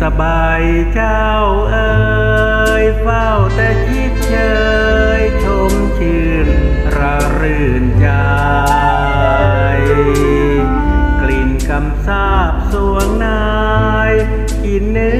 สบายเจ้าเอ๋ยเฝ้าแต่คิดเชยชมชื่นรารื่นใจ กลิ่นกำซาบสวงนายกินเนื้อ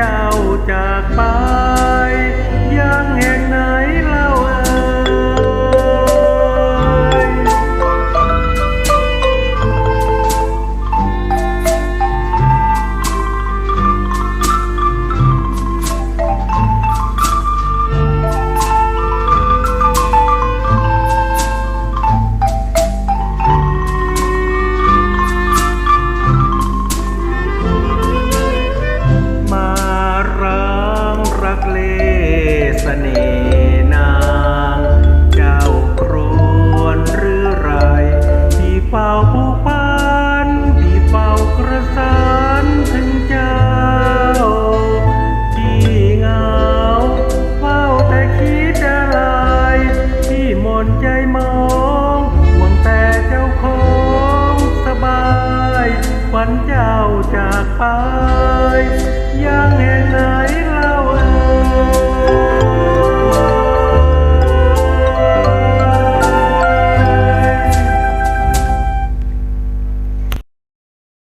เจ้าจากไป มันเจ้าจากไปยังแห่งไหน